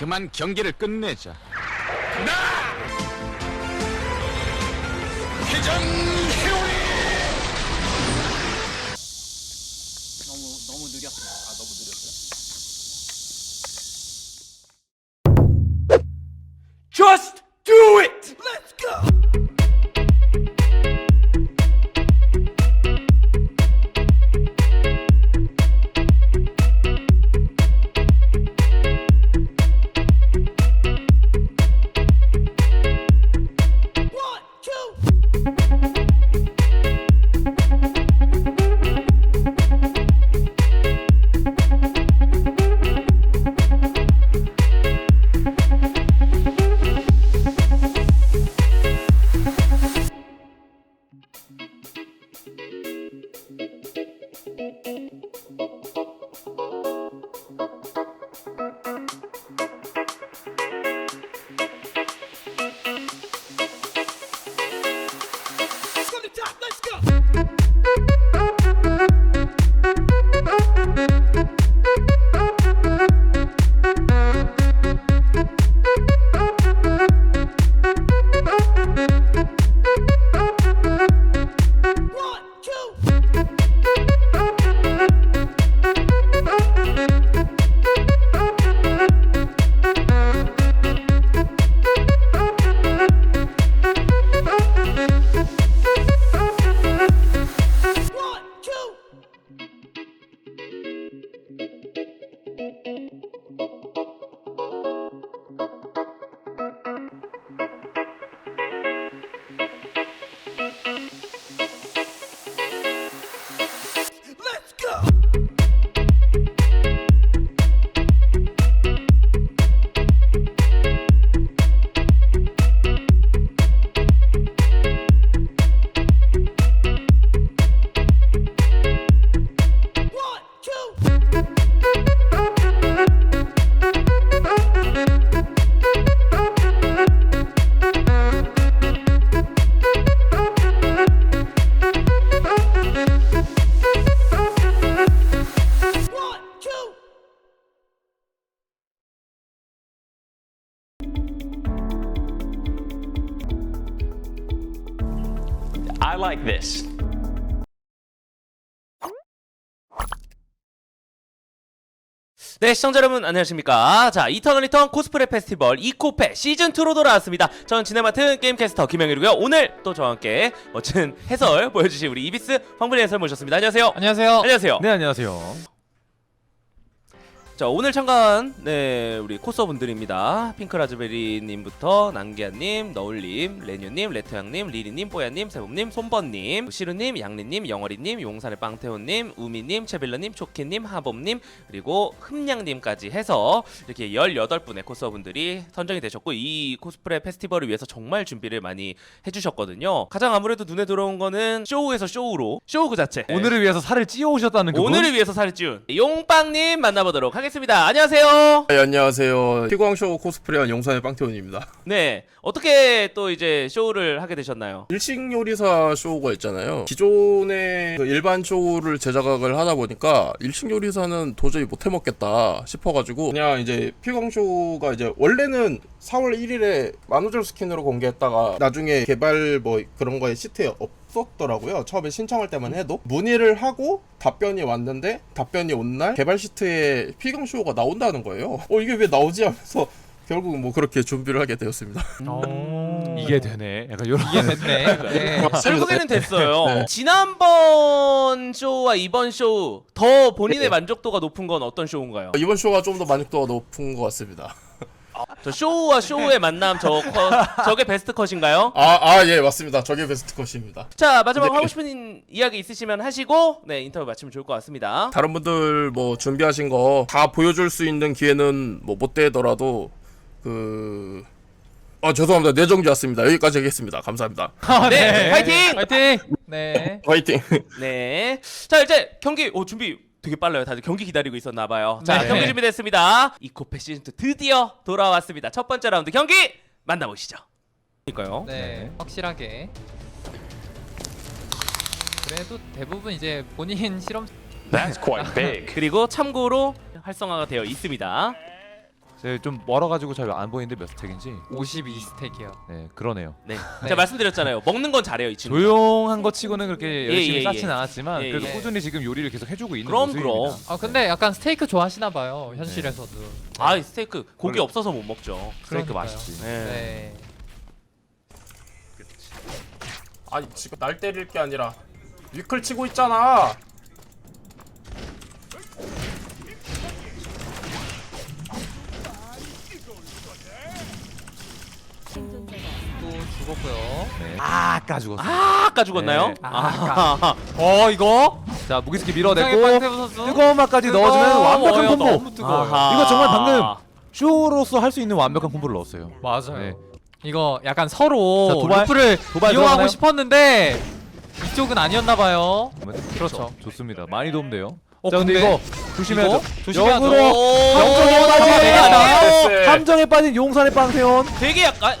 그만 경기를 끝내자. 나! 회전 회오리! 너무 너무 느렸어. 아 너무 느렸어. Just like this. 네, 시청자 여러분 안녕하십니까? 자, 이터널 리턴 코스프레 페스티벌 이코페 시즌 2로 돌아왔습니다. 저는 진행 맡은 게임 캐스터 김영일이고요. 오늘 또 저와 함께 멋진 해설 보여주실 우리 이비스 황블리 해설 모셨습니다. 안녕하세요. 안녕하세요. 안녕하세요. 네, 안녕하세요. 자 오늘 참가한 네 우리 코서 분들입니다. 핑크라즈베리님부터 난기아님, 너울님, 레뉴님, 레토양님, 리리님, 뽀야님, 세봄님, 손번님, 시루님, 양리님, 영어리님, 용산의 빵태호님, 우미님, 채빌러님, 초키님, 하범님 그리고 흠냥님까지 해서 이렇게 18분의 코서 분들이 선정이 되셨고 이 코스프레 페스티벌을 위해서 정말 준비를 많이 해주셨거든요. 가장 아무래도 눈에 들어온 거는 쇼우에서 쇼우로 쇼우 그 자체. 오늘을 위해서 살을 찌워 오셨다는 그분. 오늘을 위해서 살을 찌운 용빵님 만나보도록 하겠습니다. 안녕하세요. 네, 안녕하세요. 피광쇼 코스프레한 용산의 빵태원입니다. 네, 어떻게 또 이제 쇼를 하게 되셨나요? 일식 요리사 쇼가 있잖아요. 기존의 그 일반 쇼를 제작을 하다 보니까 일식 요리사는 도저히 못 해먹겠다 싶어가지고 그냥 이제 피광쇼가 이제 원래는 4월 1일에 만우절 스킨으로 공개했다가 나중에 개발 뭐 그런 거에 시트에 없었더라고요. 처음에 신청할 때만 해도 문의를 하고 답변이 왔는데 답변이 온 날 개발 시트에 피광쇼가 나온다는 거예요. 어 이게 왜 나오지 하면서 결국 뭐 그렇게 준비를 하게 되었습니다. 어... 이게 되네. 약간 요런 이게 됐네. 네. 결국에는 됐어요. 지난번 쇼와 이번 쇼 더 본인의 네. 만족도가 높은 건 어떤 쇼인가요? 이번 쇼가 좀 더 만족도가 높은 것 같습니다. 저 쇼와 쇼의 만남 저 컷, 저게 베스트 컷인가요? 아, 아, 예, 맞습니다. 저게 베스트 컷입니다. 자 마지막 네. 하고 싶은 이야기 있으시면 하시고 네 인터뷰 마치면 좋을 것 같습니다. 다른 분들 뭐 준비하신 거 다 보여줄 수 있는 기회는 뭐 못 되더라도 그. 아 죄송합니다 내정지 왔습니다 여기까지 하겠습니다 감사합니다 네, 파이팅! 파이팅. 네. 화이팅 네. 자 이제 경기 오 준비 되게 빨라요. 다들 경기 기다리고 있었나 봐요. 자 네. 경기 준비됐습니다. 이코페 시즌 2 드디어 돌아왔습니다. 첫 번째 라운드 경기 만나보시죠. 그러니까요. 네, 확실하게. 그래도 대부분 이제 본인 실험 그리고 참고로 활성화가 되어 있습니다. 네, 좀 멀어가지고 잘 안 보이는데 몇 스택인지. 52 스택이요. 네, 그러네요. 네. 네. 제가 말씀드렸잖아요. 먹는 건 잘해요 이 친구. 조용한 거 치고는 그렇게 열심히 예, 예. 쌓진 않았지만 예, 그래도 예. 꾸준히 지금 요리를 계속 해주고 있는 그럼, 모습입니다. 그럼. 아 근데 약간 스테이크 좋아하시나 봐요 현실에서도. 아 이 스테이크 고기 원래- 없어서 못 먹죠. 스테이크 그러니까요. 맛있지. 네. 네. 아니 지금 날 때릴 게 아니라 위클 치고 있잖아. 죽었고요. 네. 아, 아까 죽었어. 아, 아까 죽었나요? 네. 아, 어 이거? 자, 무기스키 밀어내고 선수. 뜨거운 맛까지 넣어주면 완벽한. 콤보. 너무 뜨거워요. 아하. 이거 정말 방금 쇼로서 할 수 있는 완벽한 콤보를 넣었어요. 맞아요. 네. 이거 약간 서로 자, 도발. 루프를 도발 이용하고 들어가나요? 싶었는데 이쪽은 아니었나 봐요. 그렇죠. 좋습니다. 많이 도움돼요. 어, 자, 근데, 근데 이거 조심해야죠. 이거? 조심해야죠. 역으로 함정에 오, 빠진 네, 네. 네. 함정에 빠진 용산의 빵세온. 되게 약간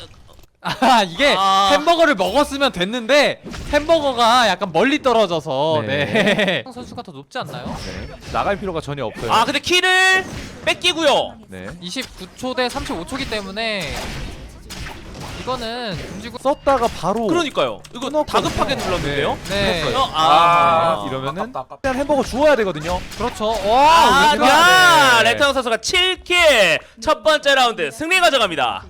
아 이게 아. 햄버거를 먹었으면 됐는데 햄버거가 약간 멀리 떨어져서 네. 네. 선수가 더 높지 않나요? 네. 나갈 필요가 전혀 없어요. 아 근데 키를 뺏기고요. 네. 29초 대 35초기 때문에 이거는 금지구 썼다가 바로 그러니까요. 이거 끊었거든요. 다급하게 눌렀는데요. 네. 어, 아, 아, 이러면은 아깝다, 아깝다. 일단 햄버거 주워야 되거든요. 그렇죠. 아, 와, 왜 야, 네. 레트랑 선수가 7킬 첫 번째 라운드 승리 가져갑니다.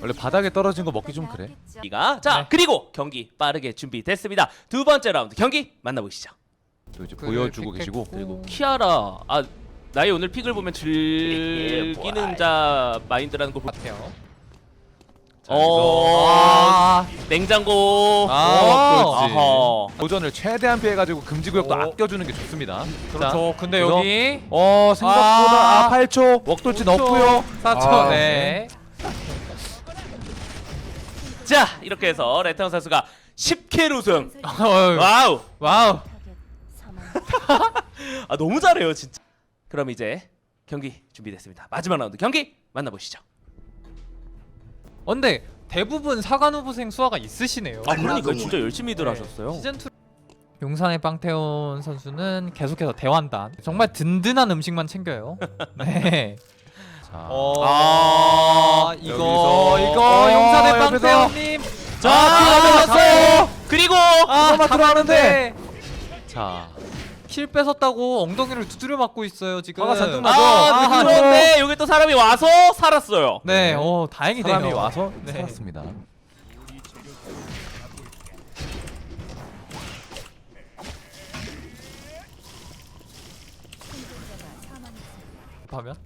원래 바닥에 떨어진 거 먹기 좀 그래. 이가 자 네. 그리고 경기 빠르게 준비됐습니다. 두 번째 라운드 경기 만나보시죠. 또 이제 그 보여주고 픽 계시고. 그리고 키아라 아 나의 오늘 픽을 보면 즐기는 자 마인드라는 걸 보... 같아요. 자, 어 아, 냉장고 아, 그렇지. 아하. 도전을 최대한 피해가지고 금지 구역도 어. 아껴주는 게 좋습니다. 그렇죠. 근데 그래서- 여기 어 생각보다 아. 아, 8초 웍돌진 없고요. 4초. 아, 네. 자 이렇게 해서 레트랑 선수가 10킬 우승. 어휴, 와우. 와우. 아 너무 잘해요 진짜. 그럼 이제 경기 준비됐습니다. 마지막 라운드 경기 만나보시죠. 어, 근데 대부분 사관 후보생 수화가 있으시네요. 아 그러니까 진짜 열심히들 하셨어요. 시즌 2 용산의 빵태온 선수는 계속해서 대환단. 정말 든든한 음식만 챙겨요. 네. 자, 어, 아, 옆에서- 빵태온님 자 아, 들어갔어요 그리고 아 들어가면 들어가는데 자, 킬 뺏었다고 엉덩이를 두드려 맞고 있어요 지금. 화가 잔뜩 아 나죠? 아, 그런데 여기 또 사람이 와서 살았어요 네, 네. 어 다행이네요. 사람이 와서 네. 살았습니다. 하면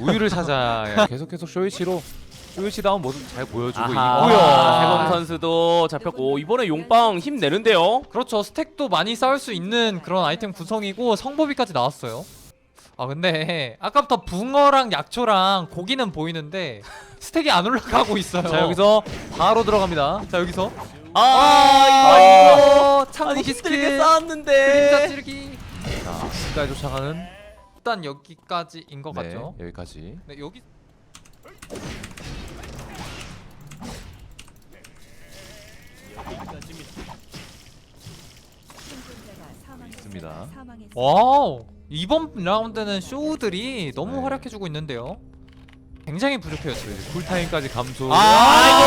우유를 찾아 야 계속 계속 쇼이치로 쇼이치다운 모습 잘 보여주고 아하 있고요. 세범 선수도 잡혔고 이번에 용빵 힘 내는데요 그렇죠. 스택도 많이 쌓을 수 있는 그런 아이템 구성이고 성보비까지 나왔어요. 아 근데 아까부터 붕어랑 약초랑 고기는 보이는데 스택이 안 올라가고 있어요. 자 여기서 바로 들어갑니다. 자 여기서 아 아 이거 이거 창고 비스킷 그림자 쌓았는데 찌르기 자, 끝까지 쫓아가는 일단 여기까지인 것 네, 같죠. 여기까지. 네 여기 있습니다. 와우 이번 라운드는 쇼우들이 너무 네. 활약해주고 있는데요. 굉장히 부족해요 지금. 쿨타임까지 감소. 아이고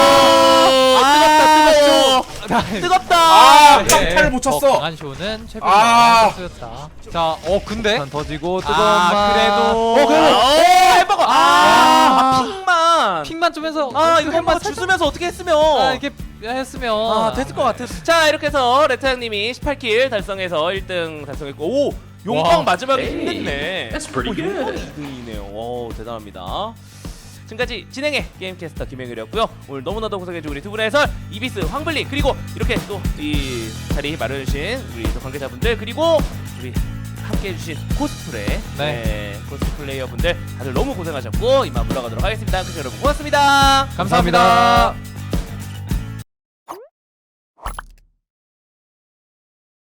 뜨겁다 뜨거워 뜨겁다 아, 네. 평타를 못더 쳤어. 강한 쇼는 최빈 아. 선수였다. 자, 어 근데 단 터지고 뜨거운 아 맛. 그래도 어 그래도 아, 오 햄버거 아, 아 픽만 픽만 좀 해서 아 이거 픽만 햄버거 살짝- 주스면서 어떻게 했으면 아 이렇게 했으면 아 됐을 것 같아 자 이렇게 해서 레트양님이 18킬 달성해서 1등 달성했고 오 용빵 와. 마지막에 힘냈네 That's pretty 오, good. 2등이네요 오 대단합니다 지금까지 진행의 게임캐스터 김행일이었고요 오늘 너무나도 고생해준 우리 두 분의 해설 이비스 황블리 그리고 이렇게 또 이 자리 마련해주신 우리 또 관계자분들 그리고 우리 함께해주신 코스프레 네. 코스플레이어분들 다들 너무 고생하셨고 이만 물러가도록 하겠습니다 그럼 여러분 고맙습니다 감사합니다.